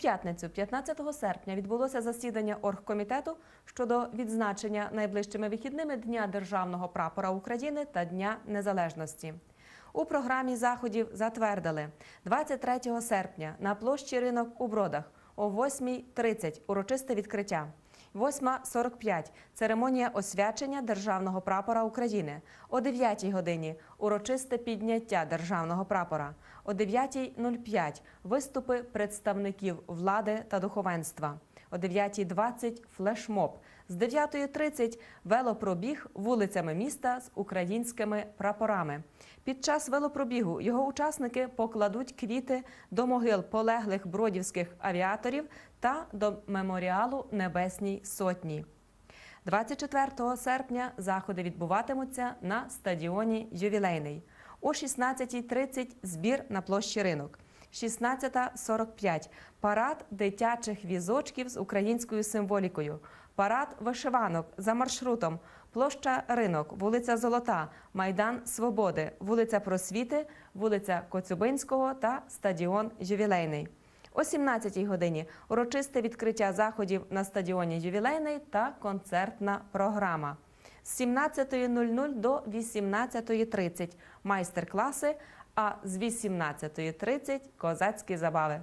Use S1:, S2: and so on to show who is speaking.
S1: п'ятницю, 15 серпня, відбулося засідання оргкомітету щодо відзначення найближчими вихідними Дня Державного прапора України та Дня Незалежності. У програмі заходів затвердили 23 серпня на площі ринок у Бродах о 8.30 урочисте відкриття. 8.45 – церемонія освячення Державного прапора України. О 9 годині – урочисте підняття Державного прапора. О 9.05 – виступи представників влади та духовенства. О 9.20 – флешмоб. З 9.30 – велопробіг вулицями міста з українськими прапорами. Під час велопробігу його учасники покладуть квіти до могил полеглих бродівських авіаторів та до меморіалу Небесній Сотні. 24 серпня заходи відбуватимуться на стадіоні Ювілейний. О 16.30 збір на площі ринок. 16.45 парад дитячих візочків з українською символікою. Парад вишиванок за маршрутом. Площа Ринок, вулиця Золота, Майдан Свободи, вулиця Просвіти, вулиця Коцюбинського та стадіон Ювілейний. О 17-й годині урочисте відкриття заходів на стадіоні Ювілейний та концертна програма. З 17.00 до 18.30 майстер-класи, а з 18.30 козацькі забави.